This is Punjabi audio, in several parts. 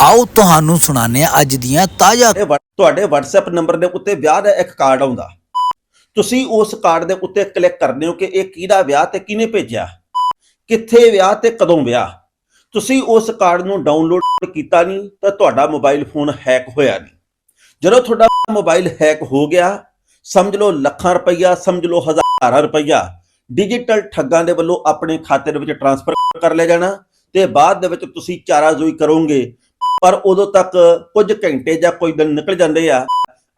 ਆਓ ਤੁਹਾਨੂੰ ਸੁਣਾਉਂਦੇ ਹਾਂ ਅੱਜ ਦੀਆਂ ਤਾਜ਼ਾ ਤੁਹਾਡੇ WhatsApp ਨੰਬਰ ਦੇ ਉੱਤੇ ਵਿਆਹ ਦਾ ਇੱਕ ਕਾਰਡ ਆਉਂਦਾ। ਤੁਸੀਂ ਉਸ ਕਾਰਡ ਦੇ ਉੱਤੇ ਕਲਿੱਕ ਕਰਦੇ ਹੋ ਕਿ ਇਹ ਕਿਹਦਾ ਵਿਆਹ ਤੇ ਕਿਹਨੇ ਭੇਜਿਆ? ਕਿੱਥੇ ਵਿਆਹ ਤੇ ਕਦੋਂ ਵਿਆਹ? ਤੁਸੀਂ ਉਸ ਕਾਰਡ ਨੂੰ ਡਾਊਨਲੋਡ ਕੀਤਾ ਨਹੀਂ, ਤਾਂ ਤੁਹਾਡਾ ਮੋਬਾਈਲ ਫੋਨ ਹੈਕ ਹੋਇਆ ਨਹੀਂ। ਜਦੋਂ ਤੁਹਾਡਾ ਮੋਬਾਈਲ ਹੈਕ ਹੋ ਗਿਆ, ਸਮਝ ਲਓ ਲੱਖਾਂ ਰੁਪਈਆ, ਸਮਝ ਲਓ ਹਜ਼ਾਰਾਂ ਰੁਪਈਆ ਡਿਜੀਟਲ ਠੱਗਾਂ ਦੇ ਵੱਲੋਂ ਆਪਣੇ ਖਾਤੇ ਦੇ ਵਿੱਚ ਟ੍ਰਾਂਸਫਰ ਕਰ ਲਿਆ ਜਾਣਾ ਤੇ ਬਾਅਦ ਦੇ ਵਿੱਚ ਤੁਸੀਂ ਚਾਰਾਜ਼ੋਈ ਕਰੋਗੇ ਪਰ ਉਦੋਂ ਤੱਕ ਕੁਝ ਘੰਟੇ ਜਾਂ ਕੋਈ ਦਿਨ ਨਿਕਲ ਜਾਂਦੇ ਆ,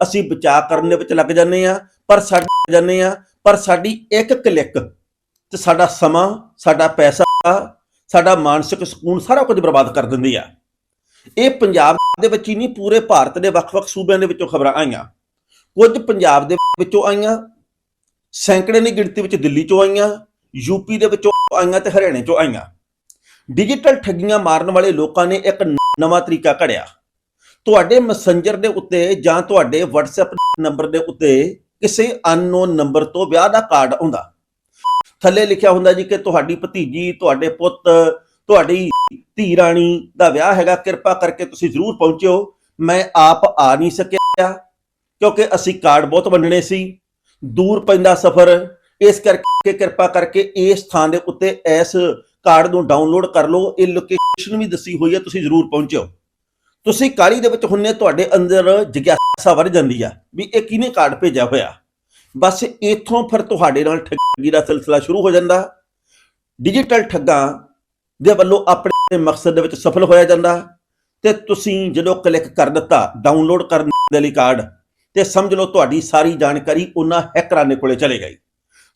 ਅਸੀਂ ਬਚਾਅ ਕਰਨ ਦੇ ਵਿੱਚ ਲੱਗ ਜਾਂਦੇ ਆ, ਪਰ ਸਾਡੇ ਜਾਂਦੇ ਆ, ਪਰ ਸਾਡੀ ਇੱਕ ਕਲਿੱਕ ਤੇ ਸਾਡਾ ਸਮਾਂ, ਸਾਡਾ ਪੈਸਾ, ਸਾਡਾ ਮਾਨਸਿਕ ਸਕੂਨ ਸਾਰਾ ਕੁਝ ਬਰਬਾਦ ਕਰ ਦਿੰਦੀ ਆ। ਇਹ ਪੰਜਾਬ ਦੇ ਵਿੱਚ ਹੀ ਨਹੀਂ, ਪੂਰੇ ਭਾਰਤ ਦੇ ਵੱਖ-ਵੱਖ ਸੂਬਿਆਂ ਦੇ ਵਿੱਚੋਂ ਖਬਰਾਂ ਆਈਆਂ। ਕੁਝ ਪੰਜਾਬ ਦੇ ਵਿੱਚੋਂ ਆਈਆਂ, ਸੈਂਕੜੇ ਦੀ ਗਿਣਤੀ ਵਿੱਚ ਦਿੱਲੀ ਚੋਂ ਆਈਆਂ ਯੂਪੀ ਦੇ ਵਿੱਚੋਂ ਆਈਆਂ ਤੇ ਹਰਿਆਣੇ ਚੋਂ ਆਈਆਂ। ਡਿਜੀਟਲ ਠੱਗੀਆਂ ਮਾਰਨ ਵਾਲੇ ਲੋਕਾਂ ਨੇ ਇੱਕ ਨਵਾਂ ਤਰੀਕਾ ਘੜਿਆ। ਤੁਹਾਡੇ ਮੈਸੇਂਜਰ ਦੇ ਉੱਤੇ ਜਾਂ ਤੁਹਾਡੇ WhatsApp ਨੰਬਰ ਦੇ ਉੱਤੇ ਕਿਸੇ ਅਨਨੋਨ ਨੰਬਰ ਤੋਂ ਵਿਆਹ ਦਾ ਕਾਰਡ ਆਉਂਦਾ। ਥੱਲੇ ਲਿਖਿਆ ਹੁੰਦਾ ਜੀ ਕਿ ਤੁਹਾਡੀ ਭਤੀਜੀ, ਤੁਹਾਡੇ ਪੁੱਤ, ਤੁਹਾਡੀ ਧੀ ਰਾਣੀ ਦਾ ਵਿਆਹ ਹੈਗਾ, ਕਿਰਪਾ ਕਰਕੇ ਤੁਸੀਂ ਜ਼ਰੂਰ ਪਹੁੰਚਿਓ। ਮੈਂ ਆਪ ਆ ਨਹੀਂ ਸਕਿਆ ਕਿਉਂਕਿ ਅਸੀਂ ਕਾਰਡ ਬਹੁਤ ਵੰਡਣੇ ਸੀ। ਦੂਰ ਪੈਂਦਾ ਸਫ਼ਰ। ਇਸ ਕਰਕੇ ਕਿਰਪਾ ਕਰਕੇ ਇਸ ਥਾਂ ਦੇ ਉੱਤੇ ਇਸ ਕਾਰਡ ਨੂੰ ਡਾਊਨਲੋਡ ਕਰ ਲਓ, ਇਹ ਲੋਕੇਸ਼ਨ ਵੀ ਦੱਸੀ ਹੋਈ ਹੈ, ਤੁਸੀਂ ਜ਼ਰੂਰ ਪਹੁੰਚਿਓ। ਤੁਸੀਂ ਕਾਲੀ ਦੇ ਵਿੱਚ ਹੁੰਨੇ ਤੁਹਾਡੇ ਅੰਦਰ ਜਿਗਿਆਸਾ ਵਰ ਜਾਂਦੀ ਆ, ਵੀ ਇਹ ਕਿਹਨੇ ਕਾਰਡ ਭੇਜਿਆ ਹੋਇਆ? ਬਸ ਇੱਥੋਂ ਫਿਰ ਤੁਹਾਡੇ ਨਾਲ ਠੱਗੀ ਦਾ ਸਿਲਸਿਲਾ ਸ਼ੁਰੂ ਹੋ ਜਾਂਦਾ। ਡਿਜੀਟਲ ਠੱਗਾਂ ਦੇ ਵੱਲੋਂ ਆਪਣੇ ਮਕਸਦ ਦੇ ਵਿੱਚ ਸਫਲ ਹੋਇਆ ਜਾਂਦਾ। ਤੇ ਤੁਸੀਂ ਜਦੋਂ ਕਲਿੱਕ ਕਰ ਦਿੱਤਾ ਡਾਊਨਲੋਡ ਕਰਨ ਦੇ ਲਈ ਕਾਰਡ, ਤੇ ਸਮਝ ਲਓ ਤੁਹਾਡੀ ਸਾਰੀ ਜਾਣਕਾਰੀ ਉਹਨਾਂ ਹੈਕਰਾਂ ਦੇ ਕੋਲੇ ਚਲੇ ਗਈ।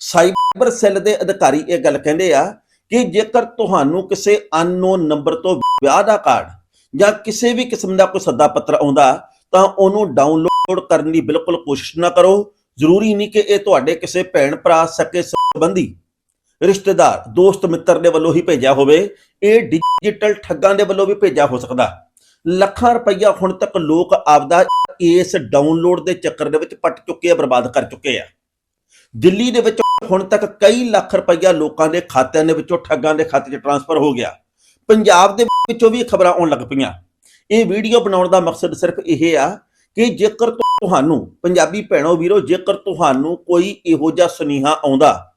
ਸਾਈਬਰ ਸੈੱਲ ਦੇ ਅਧਿਕਾਰੀ ਇਹ ਗੱਲ ਕਹਿੰਦੇ ਆ ਕਿ ਜੇਕਰ ਤੁਹਾਨੂੰ ਕਿਸੇ ਅਨਨੋਨ ਨੰਬਰ ਤੋਂ ਵਿਆਹ ਦਾ ਕਾਰਡ ਜਾਂ ਕਿਸੇ ਵੀ ਕਿਸਮ ਦਾ ਕੋਈ ਸੱਦਾ ਪੱਤਰ ਆਉਂਦਾ, ਤਾਂ ਉਹਨੂੰ ਡਾਊਨਲੋਡ ਕਰਨ ਦੀ ਬਿਲਕੁਲ ਕੋਸ਼ਿਸ਼ ਨਾ ਕਰੋ। ਜ਼ਰੂਰੀ ਨਹੀਂ ਕਿ ਇਹ ਤੁਹਾਡੇ ਕਿਸੇ ਭੈਣ ਭਰਾ, ਸਕੇ ਸੰਬੰਧੀ ਰਿਸ਼ਤੇਦਾਰ, ਦੋਸਤ, ਮਿੱਤਰ ਦੇ ਵੱਲੋਂ ਹੀ ਭੇਜਿਆ ਹੋਵੇ। ਇਹ ਡਿਜੀਟਲ ਠੱਗਾਂ ਦੇ ਵੱਲੋਂ ਵੀ ਭੇਜਿਆ ਹੋ ਸਕਦਾ। ਲੱਖਾਂ ਰੁਪਈਆ ਹੁਣ ਤੱਕ ਲੋਕ ਆਪਦਾ ਇਸ ਡਾਊਨਲੋਡ ਦੇ ਚੱਕਰ ਦੇ ਵਿੱਚ ਪੱਟ ਚੁੱਕੇ ਆ, ਬਰਬਾਦ ਕਰ ਚੁੱਕੇ ਆ। ਦਿੱਲੀ ਦੇ ਵਿੱਚ ਹੁਣ ਤੱਕ ਕਈ ਲੱਖ ਰੁਪਈਆ ਲੋਕਾਂ ਦੇ ਖਾਤਿਆਂ ਦੇ ਵਿੱਚੋਂ ਠੱਗਾਂ ਦੇ ਖਾਤੇ 'ਚ ਟ੍ਰਾਂਸਫਰ ਹੋ ਗਿਆ। ਪੰਜਾਬ ਦੇ ਵਿੱਚੋਂ ਵੀ ਖਬਰਾਂ ਆਉਣ ਲੱਗ ਪਈਆਂ। ਇਹ ਵੀਡੀਓ ਬਣਾਉਣ ਦਾ ਮਕਸਦ ਸਿਰਫ ਇਹ ਆ ਕਿ ਜੇਕਰ ਤੁਹਾਨੂੰ, ਪੰਜਾਬੀ ਭੈਣੋ ਵੀਰੋ, ਜੇਕਰ ਤੁਹਾਨੂੰ ਕੋਈ ਇਹੋ ਜਿਹਾ ਸੁਨੇਹਾ ਆਉਂਦਾ,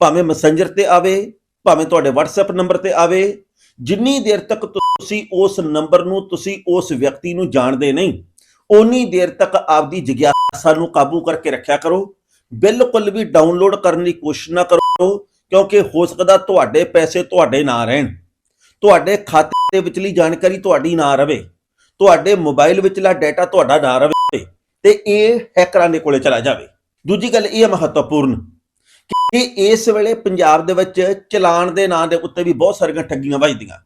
ਭਾਵੇਂ ਮੈਸੇਂਜਰ ਤੇ ਆਵੇ, ਭਾਵੇਂ ਤੁਹਾਡੇ WhatsApp ਨੰਬਰ ਤੇ ਆਵੇ, ਜਿੰਨੀ ਦੇਰ ਤੱਕ ਤੁਸੀਂ ਉਸ ਨੰਬਰ ਨੂੰ, ਤੁਸੀਂ ਉਸ ਵਿਅਕਤੀ ਨੂੰ ਜਾਣਦੇ ਨਹੀਂ ਉਨੀ ਦੇਰ ਤੱਕ ਆਪਦੀ ਜਿਗਿਆਸਾ ਨੂੰ ਕਾਬੂ ਕਰਕੇ ਰੱਖਿਆ ਕਰੋ। ਬਿਲਕੁਲ ਵੀ ਡਾਊਨਲੋਡ ਕਰਨ ਦੀ ਕੋਸ਼ਿਸ਼ ਨਾ ਕਰੋ, ਕਿਉਂਕਿ ਹੋ ਸਕਦਾ ਤੁਹਾਡੇ ਪੈਸੇ ਤੁਹਾਡੇ ਨਾ ਰਹਿਣ। ਤੁਹਾਡੇ ਖਾਤੇ ਦੇ ਵਿਚਲੀ ਜਾਣਕਾਰੀ ਤੁਹਾਡੀ ਨਾ ਰਵੇ। ਤੁਹਾਡੇ ਮੋਬਾਈਲ ਵਿਚਲਾ ਡਾਟਾ ਤੁਹਾਡਾ ਨਾ ਰਵੇ ਤੇ ਇਹ ਹੈਕਰਾਂ ਦੇ ਕੋਲੇ ਚਲਾ ਜਾਵੇ। ਦੂਜੀ ਗੱਲ ਇਹ ਹੈ ਮਹੱਤਵਪੂਰਨ ਕਿ ਇਸ ਵੇਲੇ ਪੰਜਾਬ ਦੇ ਵਿੱਚ ਚਲਾਨ ਦੇ ਨਾਂ ਦੇ ਉੱਤੇ ਵੀ ਬਹੁਤ ਸਾਰੀਆਂ ਠੱਗੀਆਂ ਵੱਜਦੀਆਂ।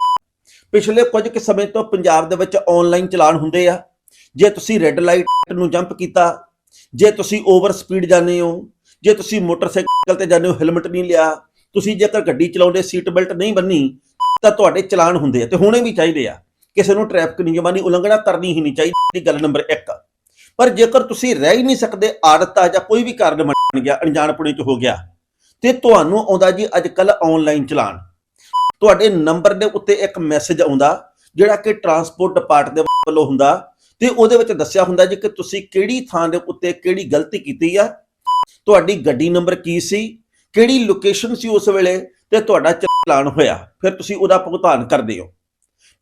ਪਿਛਲੇ ਕੁਝ ਕੁ ਸਮੇਂ ਤੋਂ ਪੰਜਾਬ ਦੇ ਵਿੱਚ ਆਨਲਾਈਨ ਚਲਾਨ ਹੁੰਦੇ ਆ। ਜੇ ਤੁਸੀਂ ਰੈੱਡ ਲਾਈਟ ਨੂੰ ਜੰਪ ਕੀਤਾ ਜੇ ਤੁਸੀਂ ਓਵਰ ਸਪੀਡ ਜਾਂਦੇ ਹੋ, ਜੇ ਤੁਸੀਂ ਮੋਟਰਸਾਈਕਲ ਤੇ ਜਾਂਦੇ ਹੋ ਹੈਲਮਟ ਨਹੀਂ ਲਿਆ, ਤੁਸੀਂ ਜੇਕਰ ਗੱਡੀ ਚਲਾਉਂਦੇ ਸੀਟ ਬੈਲਟ ਨਹੀਂ ਬੰਨੀ, ਤਾਂ ਤੁਹਾਡੇ ਚਲਾਨ ਹੁੰਦੇ ਆ ਤੇ ਹੋਣੇ ਵੀ ਚਾਹੀਦੇ ਆ। ਕਿਸੇ ਨੂੰ ਟ੍ਰੈਫਿਕ ਨਿਯਮਾਂ ਦੀ ਉਲੰਘਣਾ ਕਰਨੀ ਹੀ ਨਹੀਂ ਚਾਹੀਦੀ ਗੱਲ ਨੰਬਰ 1 ਪਰ ਜੇਕਰ ਤੁਸੀਂ ਰਹਿ ਹੀ ਨਹੀਂ ਸਕਦੇ, ਆਦਤ ਆ ਜਾਂ ਕੋਈ ਵੀ ਕਾਰਨ ਬਣ ਗਿਆ ਅਣਜਾਣਪੁਣੇ ਚ ਹੋ ਗਿਆ, ਤੇ ਤੁਹਾਨੂੰ ਆਉਂਦਾ ਜੀ ਅੱਜ ਕੱਲ ਆਨਲਾਈਨ ਚਲਾਨ। ਤੁਹਾਡੇ ਨੰਬਰ ਦੇ ਉੱਤੇ ਇੱਕ ਮੈਸੇਜ ਆਉਂਦਾ, ਜਿਹੜਾ ਕਿ ਟਰਾਂਸਪੋਰਟ ਡਿਪਾਰਟਮੈਂਟ ਦੇ ਵੱਲੋਂ ਹੁੰਦਾ ਤੇ ਉਹਦੇ ਵਿੱਚ ਦੱਸਿਆ ਹੁੰਦਾ ਜੀ ਕਿ ਤੁਸੀਂ ਕਿਹੜੀ ਥਾਂ ਦੇ ਉੱਤੇ ਕਿਹੜੀ ਗਲਤੀ ਕੀਤੀ ਆ? ਤੁਹਾਡੀ ਗੱਡੀ ਨੰਬਰ ਕੀ ਸੀ? ਕਿਹੜੀ ਲੋਕੇਸ਼ਨ ਸੀ ਉਸ ਵੇਲੇ? ਤੇ ਤੁਹਾਡਾ ਚਲਾਨ ਹੋਇਆ। ਫਿਰ ਤੁਸੀਂ ਉਹਦਾ ਭੁਗਤਾਨ ਕਰਦੇ ਹੋ।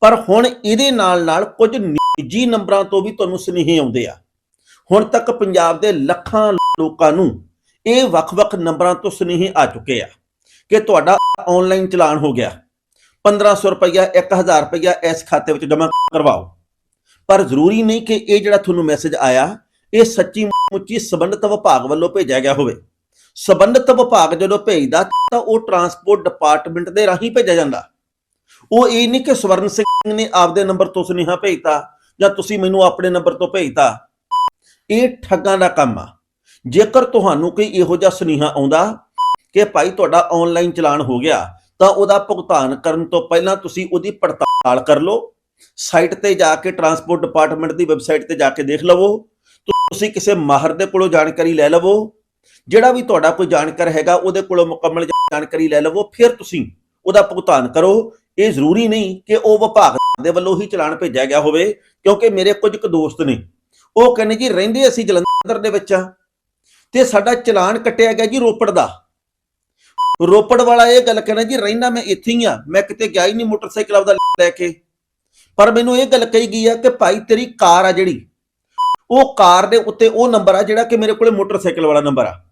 ਪਰ ਹੁਣ ਇਹਦੇ ਨਾਲ ਨਾਲ ਕੁਝ ਨਿੱਜੀ ਨੰਬਰਾਂ ਤੋਂ ਵੀ ਤੁਹਾਨੂੰ ਸੁਨੇਹੇ ਆਉਂਦੇ ਆ। ਹੁਣ ਤੱਕ ਪੰਜਾਬ ਦੇ ਲੱਖਾਂ ਲੋਕਾਂ ਨੂੰ ਇਹ ਵੱਖ-ਵੱਖ ਨੰਬਰਾਂ ਤੋਂ ਸੁਨੇਹੇ ਆ ਚੁੱਕੇ ਆ ਕਿ ਤੁਹਾਡਾ ਆਨਲਾਈਨ ਚਲਾਨ ਹੋ ਗਿਆ। 1500 ਰੁਪਇਆ 1000 ਰੁਪਇਆ ਇਸ ਖਾਤੇ ਵਿੱਚ ਜਮ੍ਹਾਂ ਕਰਵਾਓ। ਪਰ ਜ਼ਰੂਰੀ ਨਹੀਂ ਕਿ ਇਹ ਜਿਹੜਾ ਤੁਹਾਨੂੰ ਮੈਸੇਜ ਆਇਆ, ਇਹ ਸੱਚੀ ਮੁੱਚੀ ਸਬੰਧਤ ਵਿਭਾਗ ਵੱਲੋਂ ਭੇਜਿਆ ਗਿਆ ਹੋਵੇ। ਸਬੰਧਤ ਵਿਭਾਗ ਜਦੋਂ ਭੇਜਦਾ, ਤਾਂ ਉਹ ਟਰਾਂਸਪੋਰਟ ਡਿਪਾਰਟਮੈਂਟ ਦੇ ਰਾਹੀਂ ਭੇਜਿਆ ਜਾਂਦਾ। ਉਹ ਇਹ ਨਹੀਂ ਕਿ ਸਵਰਨ ਸਿੰਘ ਨੇ ਆਪਦੇ ਨੰਬਰ ਤੋਂ ਸੁਨੇਹਾ ਭੇਜਤਾ, ਜਾਂ ਤੁਸੀਂ ਮੈਨੂੰ ਆਪਣੇ ਨੰਬਰ ਤੋਂ ਭੇਜਤਾ। ਇਹ ਠੱਗਾਂ ਦਾ ਕੰਮ ਆ। ਜੇਕਰ ਤੁਹਾਨੂੰ ਕੋਈ ਇਹੋ ਜਿਹਾ ਸੁਨੇਹਾ ਆਉਂਦਾ ਕਿ ਭਾਈ ਤੁਹਾਡਾ ਆਨਲਾਈਨ ਚਲਾਨ ਹੋ ਗਿਆ, ਤਾਂ ਉਹਦਾ ਭੁਗਤਾਨ ਕਰਨ ਤੋਂ ਪਹਿਲਾਂ ਤੁਸੀਂ ਉਹਦੀ ਪੜਤਾਲ ਕਰ ਲਓ। ਸਾਈਟ ਤੇ ਜਾ ਕੇ ਟਰਾਂਸਪੋਰਟ ਡਿਪਾਰਟਮੈਂਟ ਦੀ ਵੈਬਸਾਈਟ ਤੇ ਜਾ ਕੇ ਦੇਖ ਲਵੋ। ਤੁਸੀਂ ਕਿਸੇ ਮਾਹਰ ਦੇ ਕੋਲੋਂ ਜਾਣਕਾਰੀ ਲੈ ਲਵੋ। ਜਿਹੜਾ ਵੀ ਤੁਹਾਡਾ ਕੋਈ ਜਾਣਕਾਰ ਹੈਗਾ, ਉਹਦੇ ਕੋਲੋਂ ਮੁਕੰਮਲ ਜਾਣਕਾਰੀ ਲੈ ਲਵੋ, ਫਿਰ ਤੁਸੀਂ ਉਹਦਾ ਭੁਗਤਾਨ ਕਰੋ। ਇਹ ਜ਼ਰੂਰੀ ਨਹੀਂ ਕਿ ਉਹ ਵਿਭਾਗ ਦੇ ਵੱਲੋਂ ਹੀ ਚਲਾਨ ਭੇਜਿਆ ਗਿਆ ਹੋਵੇ, ਕਿਉਂਕਿ ਮੇਰੇ ਕੁਝ ਕੁ ਦੋਸਤ ਨੇ। ਉਹ ਕਹਿੰਦੇ ਜੀ, ਰਹਿੰਦੇ ਅਸੀਂ ਜਲੰਧਰ ਦੇ ਵਿੱਚ ਆ ਤੇ ਸਾਡਾ ਚਲਾਨ ਕੱਟਿਆ ਗਿਆ ਜੀ ਰੋਪੜ ਦਾ। ਰੋਪੜ ਵਾਲਾ ਇਹ ਗੱਲ ਕਹਿੰਦਾ ਜੀ ਰਹਿਣਾ ਮੈਂ ਇੱਥੇ ਹੀ ਆ ਮੈਂ ਕਿਤੇ ਗਿਆ ਹੀ ਨਹੀਂ ਮੋਟਰਸਾਈਕਲ ਆਪਦਾ ਲੈ ਕੇ। ਪਰ ਮੈਨੂੰ ਇਹ ਗੱਲ ਕਹੀ ਗਈ ਆ ਕਿ ਭਾਈ ਤੇਰੀ ਕਾਰ ਆ ਜਿਹੜੀ, ਉਹ ਕਾਰ ਦੇ ਉੱਤੇ ਉਹ ਨੰਬਰ ਆ ਜਿਹੜਾ ਕਿ ਮੇਰੇ ਕੋਲੇ ਮੋਟਰਸਾਈਕਲ ਵਾਲਾ ਨੰਬਰ ਆ।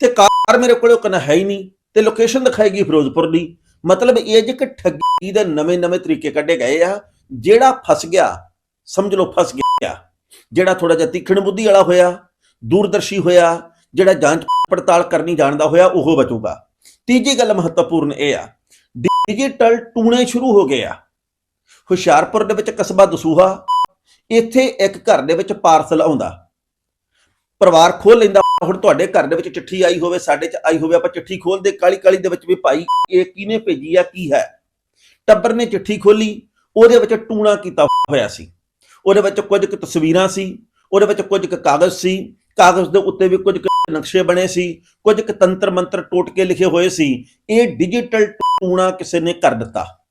ਤੇ ਕਾਰ ਮੇਰੇ ਕੋਲੇ ਉਹ ਕਹਿੰਦਾ ਹੈ ਹੀ ਨਹੀਂ, ਤੇ ਲੋਕੇਸ਼ਨ ਦਿਖਾਏਗੀ ਫਿਰੋਜ਼ਪੁਰ ਦੀ। ਮਤਲਬ ਇਹ ਜੇ ਕਿ ਠੱਗੀ ਦੇ ਨਵੇਂ-ਨਵੇਂ ਤਰੀਕੇ ਕੱਢੇ ਗਏ ਆ, ਜਿਹੜਾ ਫਸ ਗਿਆ, ਸਮਝ ਲਓ ਫਸ ਗਿਆ, ਜਿਹੜਾ ਥੋੜਾ ਜਿਹਾ ਤੀਖਣ ਬੁੱਧੀ ਵਾਲਾ ਹੋਇਆ, ਦੂਰਦਰਸ਼ੀ ਹੋਇਆ, ਜਿਹੜਾ ਜਾਂਚ ਪੜਤਾਲ ਕਰਨੀ ਜਾਣਦਾ ਹੋਇਆ, ਉਹ ਬਚੂਗਾ। ਤੀਜੀ ਗੱਲ ਮਹੱਤਵਪੂਰਨ ਇਹ ਆ ਡਿਜੀਟਲ ਟੂਣੇ ਸ਼ੁਰੂ ਹੋ ਗਏ ਆ। ਹੁਸ਼ਿਆਰਪੁਰ ਦੇ ਵਿੱਚ ਕਸਬਾ ਦਸੂਹਾ, ਇੱਥੇ ਇੱਕ ਘਰ ਦੇ ਵਿੱਚ ਪਾਰਸਲ ਆਉਂਦਾ। ਪਰਿਵਾਰ ਖੋਲ ਲੈਂਦਾ, ਹੁਣ ਤੁਹਾਡੇ ਘਰ ਦੇ ਵਿੱਚ ਚਿੱਠੀ ਆਈ ਹੋਵੇ, ਸਾਡੇ ਚ ਆਈ ਹੋਵੇ, ਆਪਾਂ ਚਿੱਠੀ ਖੋਲਦੇ ਕਾਲੀ ਕਾਲੀ ਦੇ ਵਿੱਚ ਵੀ ਭਾਈ, ਇਹ ਕਿਹਨੇ ਭੇਜੀ ਆ, ਕੀ ਹੈ? ਟੱਬਰ ਨੇ ਚਿੱਠੀ ਖੋਲੀ ਉਹਦੇ ਵਿੱਚ ਟੂਣਾ ਕੀਤਾ ਹੋਇਆ ਸੀ। ਉਹਦੇ ਵਿੱਚ ਕੁਝ ਕੁ ਤਸਵੀਰਾਂ ਸੀ, ਉਹਦੇ ਵਿੱਚ ਕੁਝ ਕੁ ਕਾਗਜ਼ ਸੀ, ਕਾਗਜ਼ ਦੇ ਉੱਤੇ ਵੀ ਕੁਝ ਕੁ ਨਕਸ਼ੇ ਬਣੇ ਸੀ, ਕੁਝ ਕੁ ਤੰਤਰ ਮੰਤਰ ਟੋਟਕੇ ਲਿਖੇ ਹੋਏ ਸੀ, ਇਹ ਡਿਜੀਟਲ ਟੂਣਾ ਕਿਸੇ ਨੇ ਕਰ ਦਿੱਤਾ।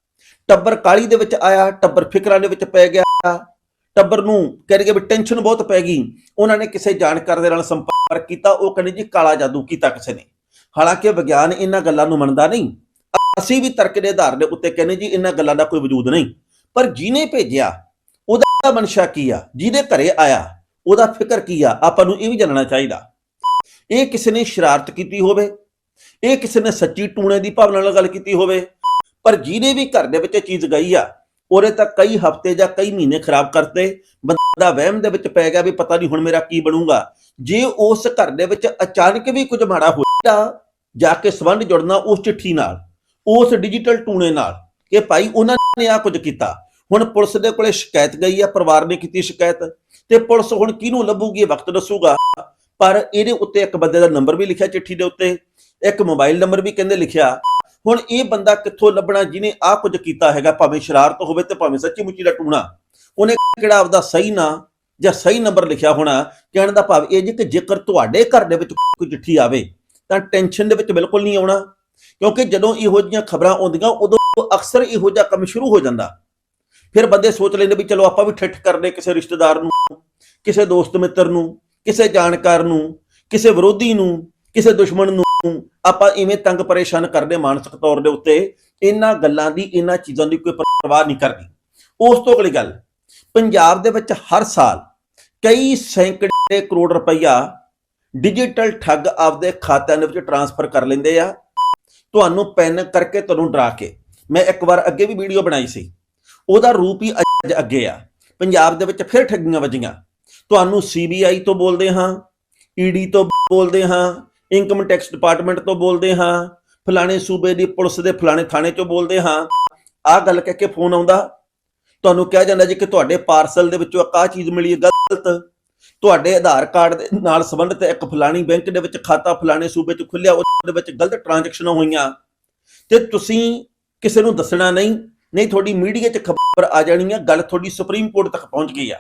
ਟੱਬਰ ਕਾਲੀ ਦੇ ਵਿੱਚ ਆਇਆ, ਟੱਬਰ ਫਿਕਰਾਂ ਦੇ ਵਿੱਚ ਪੈ ਗਿਆ। ਟੱਬਰ ਨੂੰ ਕਹਿੰਦੇ ਵੀ ਟੈਨਸ਼ਨ ਬਹੁਤ ਪੈ ਗਈ। ਉਹਨਾਂ ਨੇ ਕਿਸੇ ਜਾਣਕਾਰ ਦੇ ਨਾਲ ਸੰਪਰਕ ਕੀਤਾ, ਉਹ ਕਹਿੰਦੇ ਜੀ ਕਾਲਾ ਜਾਦੂ ਕੀਤਾ ਕਿਸੇ ਨੇ। ਹਾਲਾਂਕਿ ਵਿਗਿਆਨ ਇਹਨਾਂ ਗੱਲਾਂ ਨੂੰ ਮੰਨਦਾ ਨਹੀਂ। ਅਸੀਂ ਵੀ ਤਰਕ ਦੇ ਆਧਾਰ ਦੇ ਉੱਤੇ ਕਹਿੰਦੇ ਜੀ ਇਹਨਾਂ ਗੱਲਾਂ ਦਾ ਕੋਈ ਵਜੂਦ ਨਹੀਂ। ਪਰ ਜਿਹਨੇ ਭੇਜਿਆ, ਉਹਦਾ ਮਨਸ਼ਾ ਕੀ ਆ? ਜਿਹਦੇ ਘਰੇ ਆਇਆ, ਉਹਦਾ ਫਿਕਰ ਕੀ ਆ? ਆਪਾਂ ਨੂੰ ਇਹ ਵੀ ਜਾਣਨਾ ਚਾਹੀਦਾ। ਇਹ ਕਿਸੇ ਨੇ ਸ਼ਰਾਰਤ ਕੀਤੀ ਹੋਵੇ, ਇਹ ਕਿਸੇ ਨੇ ਸੱਚੀ ਟੂਣੇ ਦੀ ਭਾਵਨਾ ਨਾਲ ਗੱਲ ਕੀਤੀ ਹੋਵੇ ਪਰ ਜਿਹਨੇ ਵੀ ਘਰ ਦੇ ਵਿੱਚ ਇਹ ਚੀਜ਼ ਗਈ ਆ ਉਹਦੇ ਤਾਂ ਕਈ ਹਫ਼ਤੇ ਜਾਂ ਕਈ ਮਹੀਨੇ ਖਰਾਬ ਕਰਤੇ। ਬੰਦਾ ਵਹਿਮ ਦੇ ਵਿੱਚ ਪੈ ਗਿਆ ਵੀ ਪਤਾ ਨਹੀਂ ਹੁਣ ਮੇਰਾ ਕੀ ਬਣੂਗਾ। ਜੇ ਉਸ ਘਰ ਦੇ ਵਿੱਚ ਅਚਾਨਕ ਵੀ ਕੁਝ ਮਾੜਾ ਹੋਇਆ ਜਾ ਕੇ ਸਬੰਧ ਜੁੜਨਾ ਉਸ ਚਿੱਠੀ ਨਾਲ, ਉਸ ਡਿਜੀਟਲ ਟੂਣੇ ਨਾਲ, ਕਿ ਭਾਈ ਉਹਨਾਂ ਨੇ ਆ ਕੁਝ ਕੀਤਾ। ਹੁਣ ਪੁਲਿਸ ਦੇ ਕੋਲੇ ਸ਼ਿਕਾਇਤ ਗਈ ਆ, ਪਰਿਵਾਰ ਨੇ ਕੀਤੀ ਸ਼ਿਕਾਇਤ, ਤੇ ਪੁਲਿਸ ਹੁਣ ਕਿਹਨੂੰ ਲੱਭੂਗੀ ਵਕਤ ਦੱਸੂਗਾ। ਪਰ ਇਹਦੇ ਉੱਤੇ ਇੱਕ ਬੰਦੇ ਦਾ ਨੰਬਰ ਵੀ ਲਿਖਿਆ ਚਿੱਠੀ ਦੇ ਉੱਤੇ, ਇੱਕ ਮੋਬਾਈਲ ਨੰਬਰ ਵੀ ਕਹਿੰਦੇ ਲਿਖਿਆ। ਹੁਣ ਇਹ ਬੰਦਾ ਕਿੱਥੋਂ ਲੱਭਣਾ, ਜਿਹਨੇ ਆਹ ਕੁਝ ਕੀਤਾ ਹੈਗਾ, ਭਾਵੇਂ ਸ਼ਰਾਰਤ ਹੋਵੇ ਤੇ ਭਾਵੇਂ ਸੱਚੀ ਮੁੱਚੀ ਦਾ ਟੂਣਾ, ਉਹਨੇ ਕਿਹੜਾ ਆਪਦਾ ਸਹੀ ਨਾਂ ਜਾਂ ਸਹੀ ਨੰਬਰ ਲਿਖਿਆ ਹੋਣਾ, ਕਹਿਣ ਦਾ ਭਾਵ ਇਹ ਜੀ ਕਿ ਜੇਕਰ ਤੁਹਾਡੇ ਘਰ ਦੇ ਵਿੱਚ ਕੋਈ ਚਿੱਠੀ ਆਵੇ, ਤਾਂ ਟੈਨਸ਼ਨ ਦੇ ਵਿੱਚ ਬਿਲਕੁਲ ਨਹੀਂ ਆਉਣਾ, ਕਿਉਂਕਿ ਜਦੋਂ ਇਹੋ ਜਿਹੀਆਂ ਖਬਰਾਂ ਆਉਂਦੀਆਂ, ਉਦੋਂ ਅਕਸਰ ਇਹੋ ਜਿਹਾ ਕੰਮ ਸ਼ੁਰੂ ਹੋ ਜਾਂਦਾ। ਫਿਰ ਬੰਦੇ ਸੋਚ ਲੈਂਦੇ ਵੀ ਚਲੋ ਆਪਾਂ ਵੀ ਠੱਠ ਕਰਦੇ ਕਿਸੇ ਰਿਸ਼ਤੇਦਾਰ ਨੂੰ, ਕਿਸੇ ਦੋਸਤ ਮਿੱਤਰ ਨੂੰ, ਕਿਸੇ ਜਾਣਕਾਰ ਨੂੰ, ਕਿਸੇ ਵਿਰੋਧੀ ਨੂੰ, ਕਿਸੇ ਦੁਸ਼ਮਣ ਨੂੰ। ਆਪਾਂ ਇਵੇਂ ਤੰਗ ਪਰੇਸ਼ਾਨ ਕਰਦੇ ਮਾਨਸਿਕ ਤੌਰ ਦੇ ਉੱਤੇ, ਇਹਨਾਂ ਗੱਲਾਂ ਦੀ, ਇਹਨਾਂ ਚੀਜ਼ਾਂ ਦੀ ਕੋਈ ਪਰਵਾਹ ਨਹੀਂ ਕਰਦੀ ਉਸ ਤੋਂ ਅਗਲੀ ਗੱਲ, ਪੰਜਾਬ ਦੇ ਵਿੱਚ ਹਰ ਸਾਲ ਕਈ ਸੈਂਕੜੇ ਕਰੋੜ ਰੁਪਈਆ ਡਿਜੀਟਲ ਠੱਗ ਆਪਦੇ ਖਾਤਿਆਂ ਦੇ ਵਿੱਚ ਟਰਾਂਸਫਰ ਕਰ ਲੈਂਦੇ ਆ। ਤੁਹਾਨੂੰ ਪੈਨ ਕਰਕੇ ਤੁਹਾਨੂੰ ਡਰਾ ਕੇ। ਮੈਂ ਇੱਕ ਵਾਰ ਅੱਗੇ ਵੀ ਵੀਡੀਓ ਬਣਾਈ ਸੀ। ਉਹਦਾ ਰੂਪ ਹੀ ਅੱਜ ਅੱਗੇ ਆ। ਪੰਜਾਬ ਦੇ ਵਿੱਚ ਫਿਰ ਠੱਗੀਆਂ ਵੱਜੀਆਂ। ਤੁਹਾਨੂੰ ਸੀਬੀਆਈ ਤੋਂ ਬੋਲਦੇ ਹਾਂ, ਈਡੀ ਤੋਂ ਬੋਲਦੇ ਹਾਂ ਇਨਕਮ ਟੈਕਸ ਡਿਪਾਰਟਮੈਂਟ ਤੋਂ ਬੋਲਦੇ ਹਾਂ, ਫਲਾਣੇ ਸੂਬੇ ਦੀ ਪੁਲਿਸ ਦੇ ਫਲਾਣੇ ਥਾਣੇ 'ਚੋਂ ਬੋਲਦੇ ਹਾਂ। ਆਹ ਗੱਲ ਕਹਿ ਕੇ ਫੋਨ ਆਉਂਦਾ। ਤੁਹਾਨੂੰ ਕਿਹਾ ਜਾਂਦਾ ਜੀ ਕਿ ਤੁਹਾਡੇ ਪਾਰਸਲ ਦੇ ਵਿੱਚੋਂ ਆਹ ਚੀਜ਼ ਮਿਲੀ ਹੈ, ਗਲਤ। ਤੁਹਾਡੇ ਆਧਾਰ ਕਾਰਡ ਦੇ ਨਾਲ ਸੰਬੰਧਿਤ ਇੱਕ ਫਲਾਣੀ ਬੈਂਕ ਦੇ ਵਿੱਚ ਖਾਤਾ ਫਲਾਣੇ ਸੂਬੇ 'ਚ ਖੁੱਲਿਆ, ਉਹਦੇ ਵਿੱਚ ਗਲਤ ਟ੍ਰਾਂਜੈਕਸ਼ਨਾਂ ਹੋਈਆਂ। ਤੇ ਤੁਸੀਂ ਕਿਸੇ ਨੂੰ ਦੱਸਣਾ ਨਹੀਂ ਨਹੀਂ ਤੁਹਾਡੀ ਮੀਡੀਆ 'ਚ ਖਬਰ ਆ ਜਾਣੀ ਹੈ, ਗੱਲ ਤੁਹਾਡੀ ਸੁਪਰੀਮ ਕੋਰਟ ਤੱਕ ਪਹੁੰਚ ਗਈ ਆ।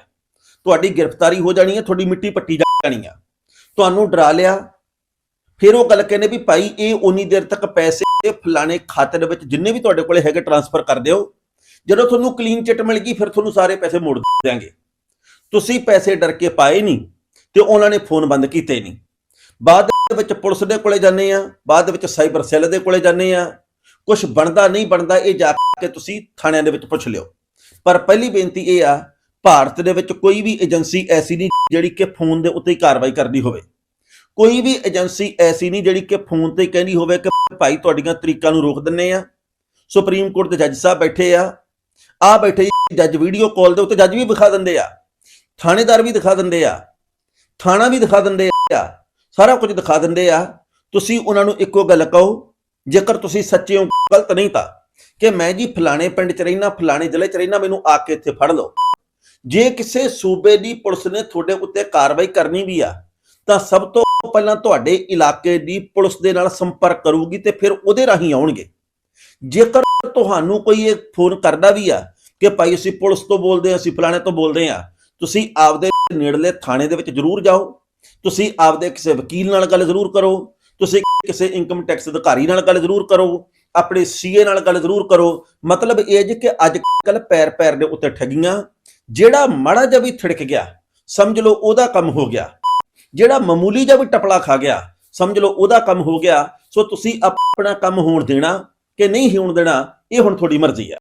ਤੁਹਾਡੀ ਗ੍ਰਿਫਤਾਰੀ ਹੋ ਜਾਣੀ ਹੈ, ਤੁਹਾਡੀ ਮਿੱਟੀ ਪੱਟੀ ਜਾਣੀ ਆ। ਤੁਹਾਨੂੰ ਡਰਾ ਲਿਆ ਫਿਰ ਉਹ ਗੱਲ ਕਹਿੰਦੇ ਵੀ ਭਾਈ ਇਹ ਉਨੀ ਦੇਰ ਤੱਕ ਪੈਸੇ ਫਲਾਣੇ ਖਾਤੇ ਦੇ ਵਿੱਚ ਜਿੰਨੇ ਵੀ ਤੁਹਾਡੇ ਕੋਲੇ ਹੈਗੇ ਟ੍ਰਾਂਸਫਰ ਕਰ ਦਿਓ। ਜਦੋਂ ਤੁਹਾਨੂੰ ਕਲੀਨ ਚਿੱਟ ਮਿਲ ਗਈ, ਫਿਰ ਤੁਹਾਨੂੰ ਸਾਰੇ ਪੈਸੇ ਮੋੜ ਦਿਆਂਗੇ। ਤੁਸੀਂ ਪੈਸੇ ਡਰ ਕੇ ਪਾਏ ਨਹੀਂ ਤੇ ਉਹਨਾਂ ਨੇ ਫੋਨ ਬੰਦ ਕੀਤੇ ਨਹੀਂ। ਬਾਅਦ ਵਿੱਚ ਪੁਲਿਸ ਦੇ ਕੋਲੇ ਜਾਂਦੇ ਆ ਬਾਅਦ ਵਿੱਚ ਸਾਈਬਰ ਸੈੱਲ ਦੇ ਕੋਲੇ ਜਾਂਦੇ ਆ ਕੁਝ ਬਣਦਾ ਨਹੀਂ ਬਣਦਾ, ਇਹ ਜਾ ਕੇ ਤੁਸੀਂ ਥਾਣਿਆਂ ਦੇ ਵਿੱਚ ਪੁੱਛ ਲਿਓ। ਪਰ ਪਹਿਲੀ ਬੇਨਤੀ ਇਹ ਆ, ਭਾਰਤ ਦੇ ਵਿੱਚ ਕੋਈ ਵੀ ਏਜੰਸੀ ਐਸੀ ਨਹੀਂ ਜਿਹੜੀ ਕਿ ਫੋਨ ਦੇ ਉੱਤੇ ਹੀ ਕਾਰਵਾਈ ਕਰਦੀ ਹੋਵੇ। ਕੋਈ ਵੀ ਏਜੰਸੀ ਐਸੀ ਨਹੀਂ ਜਿਹੜੀ ਕਿ ਫੋਨ ਤੇ ਕਹਿੰਦੀ ਹੋਵੇ ਕਿ ਭਾਈ ਤੁਹਾਡੀਆਂ ਤਰੀਕਾਂ ਨੂੰ ਰੋਕ ਦਿੰਨੇ ਆ। ਸੁਪਰੀਮ ਕੋਰਟ ਦੇ ਜੱਜ ਸਾਹਿਬ ਬੈਠੇ ਆ। ਆ ਬੈਠੇ ਜੀ ਜੱਜ ਵੀਡੀਓ ਕਾਲ ਦੇ ਉੱਤੇ ਜੱਜ ਵੀ ਵਿਖਾ ਦਿੰਦੇ ਆ। ਥਾਣੇਦਾਰ ਵੀ ਦਿਖਾ ਦਿੰਦੇ ਆ। ਥਾਣਾ ਵੀ ਦਿਖਾ ਦਿੰਦੇ ਆ। ਸਾਰਾ ਕੁਝ ਦਿਖਾ ਦਿੰਦੇ ਆ। ਤੁਸੀਂ ਉਹਨਾਂ ਨੂੰ ਇੱਕੋ ਗੱਲ ਕਹੋ, ਜੇਕਰ ਤੁਸੀਂ ਸੱਚੇ ਹੋ, ਗਲਤ ਨਹੀਂ ਤਾਂ। ਕਿ ਮੈਂ ਜੀ ਫਲਾਣੇ ਪਿੰਡ 'ਚ ਰਹਿਣਾ ਫਲਾਣੇ ਜ਼ਿਲ੍ਹੇ 'ਚ ਰਹਿਣਾ ਮੈਨੂੰ ਆ ਕੇ ਇੱਥੇ ਫੜ ਲਓ। ਜੇ ਕਿਸੇ ਸੂਬੇ ਦੀ ਪੁਲਿਸ ਨੇ ਤੁਹਾਡੇ ਉੱਤੇ ਕਾਰਵਾਈ ਕਰਨੀ ਵੀ ਆ, ਤਾਂ ਸਭ ਤੋਂ ਪਹਿਲਾਂ ਤੁਹਾਡੇ ਇਲਾਕੇ ਦੀ ਪੁਲਿਸ ਦੇ ਨਾਲ ਸੰਪਰਕ ਕਰੂਗੀ ਤੇ ਫਿਰ ਉਹਦੇ ਰਾਹੀਂ ਆਉਣਗੇ। ਜੇਕਰ ਤੁਹਾਨੂੰ ਕੋਈ ਇਹ ਫੋਨ ਕਰਦਾ ਵੀ ਆ ਕਿ ਭਾਈ ਅਸੀਂ ਪੁਲਿਸ ਤੋਂ ਬੋਲਦੇ ਹਾਂ, ਅਸੀਂ ਫਲਾਣੇ ਤੋਂ ਬੋਲਦੇ ਹਾਂ, ਤੁਸੀਂ ਆਪਦੇ ਨੇੜਲੇ ਥਾਣੇ ਦੇ ਵਿੱਚ ਜ਼ਰੂਰ ਜਾਓ, ਤੁਸੀਂ ਆਪਦੇ ਕਿਸੇ ਵਕੀਲ ਨਾਲ ਗੱਲ ਜ਼ਰੂਰ ਕਰੋ, ਤੁਸੀਂ ਕਿਸੇ ਇਨਕਮ ਟੈਕਸ ਅਧਿਕਾਰੀ ਨਾਲ ਗੱਲ ਜ਼ਰੂਰ ਕਰੋ, ਆਪਣੇ ਸੀਏ ਨਾਲ ਗੱਲ ਜ਼ਰੂਰ ਕਰੋ। ਮਤਲਬ ਇਹ ਜੀ ਕਿ ਅੱਜ ਕੱਲ ਪੈਰ ਪੈਰ ਦੇ ਉੱਤੇ ਠੱਗੀਆਂ, ਜਿਹੜਾ ਮਾੜਾ ਜਿਹਾ ਵੀ ਥਿੜਕ ਗਿਆ, ਸਮਝ ਲਓ ਉਹਦਾ ਕੰਮ ਹੋ ਗਿਆ। ਜਿਹੜਾ ਮਾਮੂਲੀ ਜਿਹਾ ਵੀ ਟਪਲਾ ਖਾ ਗਿਆ, ਸਮਝ ਲਓ ਉਹਦਾ ਕੰਮ ਹੋ ਗਿਆ, ਸੋ ਤੁਸੀਂ ਆਪਣਾ ਕੰਮ ਹੋਣ ਦੇਣਾ ਕਿ ਨਹੀਂ ਹੋਣ ਦੇਣਾ, ਇਹ ਹੁਣ ਤੁਹਾਡੀ ਮਰਜ਼ੀ ਹੈ।